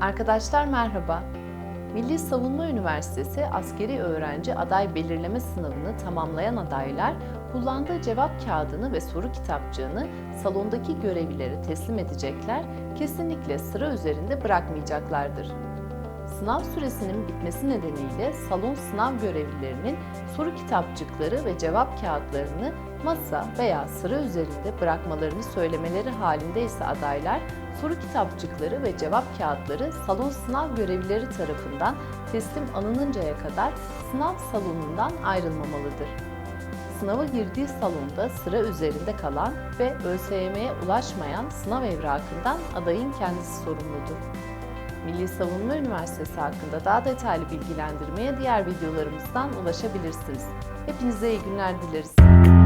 Arkadaşlar merhaba. Milli Savunma Üniversitesi askeri öğrenci aday belirleme sınavını tamamlayan adaylar kullandığı cevap kağıdını ve soru kitapçığını salondaki görevlilere teslim edecekler, kesinlikle sıra üzerinde bırakmayacaklardır. Sınav süresinin bitmesi nedeniyle salon sınav görevlilerinin soru kitapçıkları ve cevap kağıtlarını masa veya sıra üzerinde bırakmalarını söylemeleri halinde ise adaylar soru kitapçıkları ve cevap kağıtları salon sınav görevlileri tarafından teslim alınıncaya kadar sınav salonundan ayrılmamalıdır. Sınava girdiği salonda sıra üzerinde kalan ve ÖSYM'ye ulaşmayan sınav evrakından adayın kendisi sorumludur. Milli Savunma Üniversitesi hakkında daha detaylı bilgilendirmeye diğer videolarımızdan ulaşabilirsiniz. Hepinize iyi günler dileriz.